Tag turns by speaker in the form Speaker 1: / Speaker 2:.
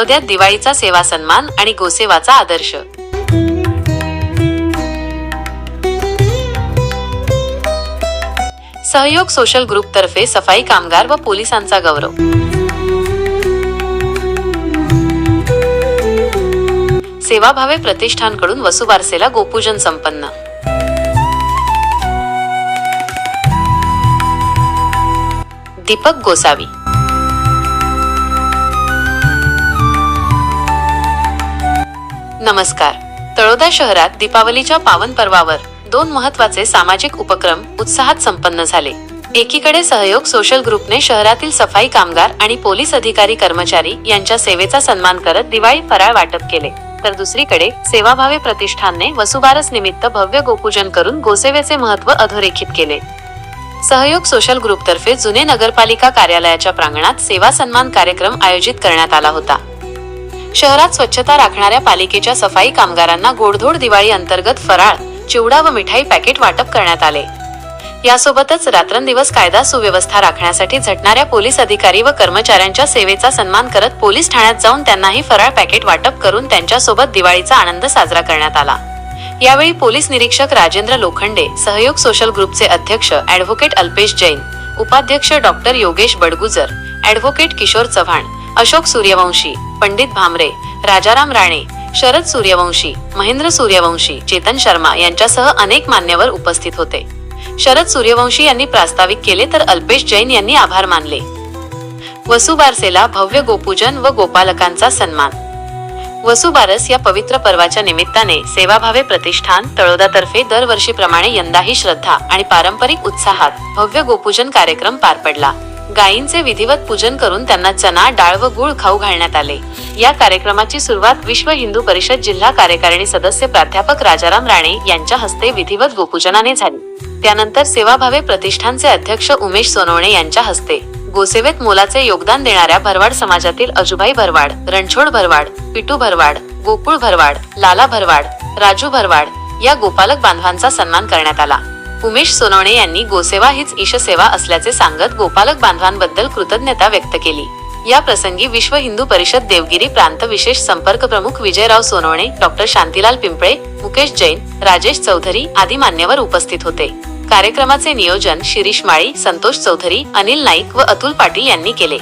Speaker 1: तळोद्यात दिवाळीचा सेवा सन्मान आणि गोसेवाचा आदर्श. सहयोग सोशल ग्रुप तर्फे सफाई कामगार व पोलिसांचा गौरव. सेवाभावे प्रतिष्ठानकडून वसुबारसेला गोपूजन संपन्न. दीपक गोसावी. नमस्कार. तळोदा शहरात दीपावलीच्या पावन पर्वावर दोन महत्त्वाचे सामाजिक उपक्रम उत्साहात संपन्न झाले. एकीकडे सहयोग सोशल ग्रुपने शहरातील सफाई कामगार आणि पोलीस अधिकारी कर्मचारी यांच्या सेवेचा सन्मान करत दिवाळी फराळ वाटप केले. तर दुसरीकडे सेवाभावे प्रतिष्ठानने वसुबारस निमित्त भव्य गोपूजन करून गोसेवेचे महत्त्व अधोरेखित केले. सहयोग सोशल ग्रुपतर्फे जुने नगरपालिका कार्यालयाच्या प्रांगणात सेवा सन्मान कार्यक्रम आयोजित करण्यात आला होता. शहरात स्वच्छता राखणाऱ्या पालिकेच्या सफाई कामगारांना गोडधोड दिवाळी अंतर्गत फराळ चिवडा व मिठाई पॅकेट वाटप करण्यात आले. यासोबतच रात्रंदिवस कायदा सुव्यवस्था राखण्यासाठी झटणाऱ्या पोलीस अधिकारी व कर्मचाऱ्यांच्या सेवेचा सन्मान करत पोलीस ठाण्यात जाऊन त्यांनाही फराळ पॅकेट वाटप करून त्यांच्यासोबत दिवाळीचा आनंद साजरा करण्यात आला. यावेळी पोलीस निरीक्षक राजेंद्र लोखंडे सहयोग सोशल ग्रुपचे अध्यक्ष ऍडव्होकेट अल्पेश जैन उपाध्यक्ष डॉक्टर योगेश बडगुजर ऍडव्होकेट किशोर चव्हाण अशोक सूर्यवंशी पंडित भामरे राजाराम राणे शरद सूर्यवंशी महेंद्र सूर्यवंशी चेतन शर्मा यांच्यासह अनेक मान्यवर उपस्थित होते. शरद सूर्यवंशी यांनी प्रास्ताविक केले तर अल्पेश जैन यांनी आभार मानले. वसुबारसेला भव्य गोपूजन व गोपालकांचा सन्मान. वसुबारस या पवित्र पर्वाच्या निमित्ताने सेवाभावे प्रतिष्ठान तळोदातर्फे दरवर्षीप्रमाणे यंदाही श्रद्धा आणि पारंपरिक उत्साहात भव्य गोपूजन कार्यक्रम पार पडला. गायींचे विधिवत पूजन करून त्यांना चना डाळ व गुळ खाऊ घालण्यात आले. या कार्यक्रमाची सुरुवात विश्व हिंदू परिषद जिल्हा कार्यकारिणी सदस्य प्राध्यापक राजाराम राणे यांच्या हस्ते विधिवत गोपूजनाने झाली. त्यानंतर सेवाभावे प्रतिष्ठानचे अध्यक्ष उमेश सोनवणे यांच्या हस्ते गोसेवेत मोलाचे योगदान देणाऱ्या भरवाड समाजातील अजुबाई भरवाड रणछोड भरवाड पिटू भरवाड गोकुळ भरवाड लाला भरवाड राजू भरवाड या गोपालक बांधवांचा सन्मान करण्यात आला. उमेश सोनवणे यांनी गोसेवा हीच ईशसेवा असल्याचे सांगत गोपालक बांधवांबद्दल कृतज्ञता व्यक्त केली. या प्रसंगी विश्व हिंदू परिषद देवगिरी प्रांत विशेष संपर्क प्रमुख विजयराव सोनवणे डॉक्टर शांतीलाल पिंपळे मुकेश जैन राजेश चौधरी आदी मान्यवर उपस्थित होते. कार्यक्रमाचे नियोजन शिरीष माळी संतोष चौधरी अनिल नाईक व अतुल पाटील यांनी केले.